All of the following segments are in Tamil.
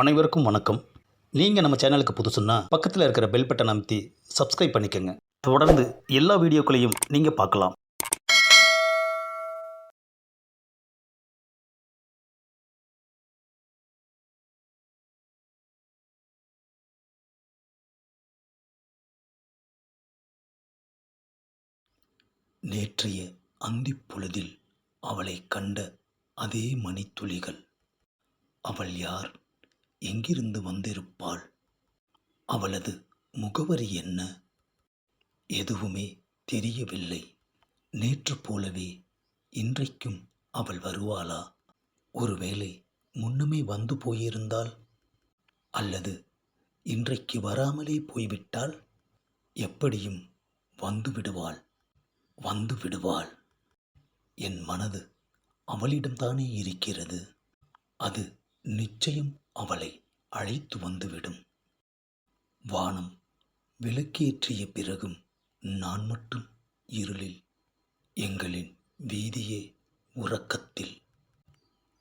அனைவருக்கும் வணக்கம். நீங்கள் நம்ம சேனலுக்கு புதுசுன்னா பக்கத்தில் இருக்கிற பெல் பட்டன் அமைத்தி சப்ஸ்கிரைப் பண்ணிக்கோங்க. தொடர்ந்து எல்லா வீடியோக்களையும் நீங்கள் பார்க்கலாம். நேற்றைய அந்தி பொழுதில் அவளை கண்ட அதே மணித்துளிகள். அவள் யார்? எங்கிருந்து வந்திருப்பாள்? அவளது முகவரி என்ன? எதுவுமே தெரியவில்லை. நேற்று போலவே இன்றைக்கும் அவள் வருவாளா? ஒருவேளை முன்னமே வந்து போயிருந்தால் அல்லது இன்றைக்கு வராமலே போய்விட்டால் எப்படியும் வந்து விடுவாள். வந்து விடுவாள். என் மனது அவளிடம்தானே இருக்கிறது. அது நிச்சயம் அவளை அழைத்து வந்துவிடும். வானம் விளக்கேற்றிய பிறகும் நான் மட்டும் இருளில் எங்களின் வீதியே உறக்கத்தில்.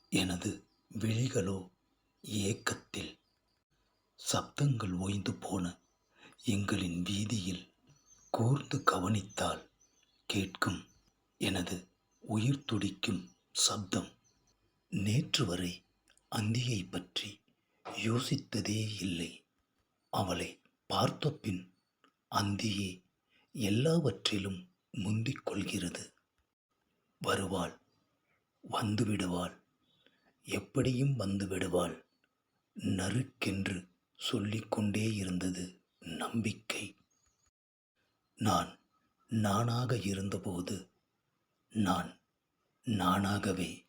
எனது விழிகளோ ஏக்கத்தில். சப்தங்கள் ஓய்ந்து போன எங்களின் வீதியில் கூர்ந்து கவனித்தால் கேட்கும் எனது உயிர் துடிக்கும் சப்தம். நேற்று வரை அந்தியை பற்றி யோசித்ததே இல்லை. அவளை பார்த்த பின் அந்தியே எல்லாவற்றிலும் முந்திக் கொள்கிறது. வருவாள் வந்துவிடுவாள் எப்படியும் வந்துவிடுவாள் நறுக்கென்று சொல்லிக்கொண்டே இருந்தது நம்பிக்கை. நான் நானாக இருந்தபோது நான் நானாகவே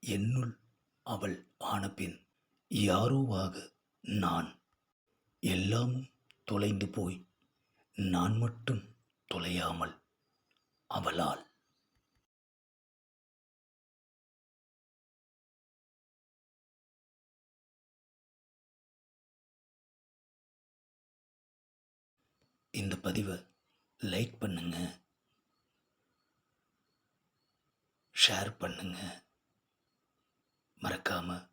என்னுள் அவள் ஆனபின் யாரோவாக நான்? எல்லாமும் தொலைந்து போய் நான் மட்டும் தொலையாமல் அவளால். இந்த பதிவை லைக் பண்ணுங்க ஷேர் பண்ணுங்க. மறக்காமல்